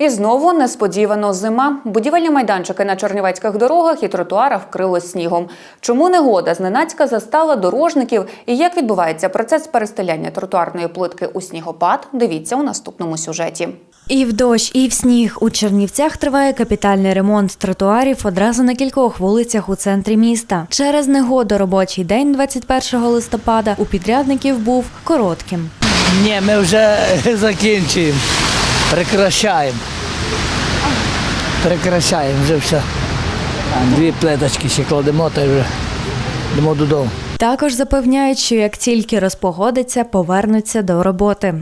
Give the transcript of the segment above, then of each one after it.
І знову несподівано зима. Будівельні майданчики на чернівецьких дорогах і тротуарах вкрило снігом. Чому негода зненацька застала дорожників і як відбувається процес перестеляння тротуарної плитки у снігопад? Дивіться у наступному сюжеті. І в дощ, і в сніг у Чернівцях триває капітальний ремонт тротуарів одразу на кількох вулицях у центрі міста. Через негоду робочий день 21 листопада у підрядників був коротким. Ні, ми вже закінчуємо. Прекращаємо. Прекращаємо вже все. Дві плиточки ще кладемо, та вже йдемо додому. Також запевняють, що як тільки розпогодиться, повернуться до роботи.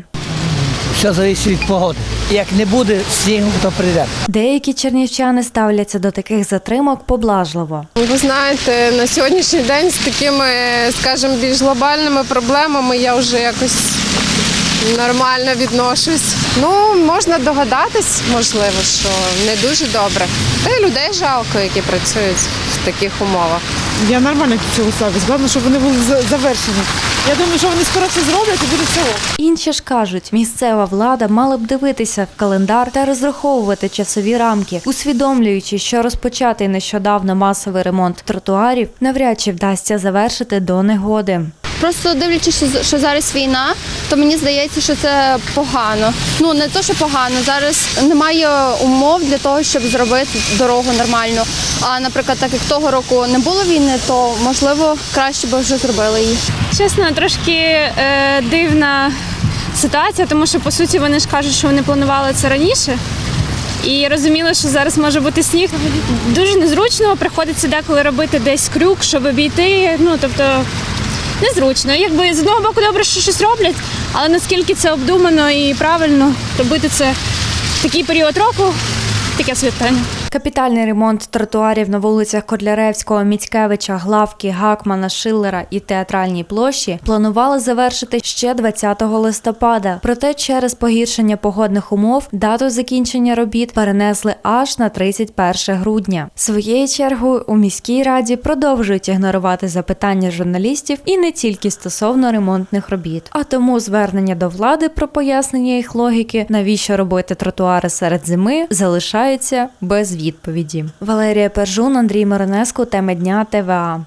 Все залежить від погоди. Як не буде снігу, то прийде. Деякі чернівчани ставляться до таких затримок поблажливо. Ви знаєте, на сьогоднішній день з такими, скажімо, більш глобальними проблемами я вже якось нормально відношусь. Ну, можна догадатись, можливо, що не дуже добре. Та й людей жалко, які працюють в таких умовах. Я нормально до цього ставлюсь. Головне, щоб вони були за- завершені. Я думаю, що вони скоро це зроблять і буде все. Інші ж кажуть, місцева влада мала б дивитися в календар та розраховувати часові рамки, усвідомлюючи, що розпочатий нещодавно масовий ремонт тротуарів навряд чи вдасться завершити до негоди. Просто дивлячись, що, зараз війна, то мені здається, що це погано. Ну не то, що погано. Зараз немає умов для того, щоб зробити дорогу нормальну. А наприклад, так як того року не було війни, то можливо краще би вже зробили її. Чесно, трошки е, дивна ситуація, тому що по суті вони ж кажуть, що вони планували це раніше. І розуміли, що зараз може бути сніг. Дуже незручно, приходиться деколи робити десь крюк, щоб обійти. Ну тобто незручно. Якби з одного боку добре, що щось роблять, але наскільки це обдумано і правильно робити це в такий період року, таке собі питання. Капітальний ремонт тротуарів на вулицях Котляревського, Міцкевича, Главки, Гакмана, Шиллера і Театральній площі планували завершити ще 20 листопада. Проте через погіршення погодних умов дату закінчення робіт перенесли аж на 31 грудня. Своєю чергою у міській раді продовжують ігнорувати запитання журналістів і не тільки стосовно ремонтних робіт. А тому звернення до влади про пояснення їх логіки, навіщо робити тротуари серед зими, залишаються без відповіді. Валерія Пержун, Андрій Маринеско, теми дня ТВА.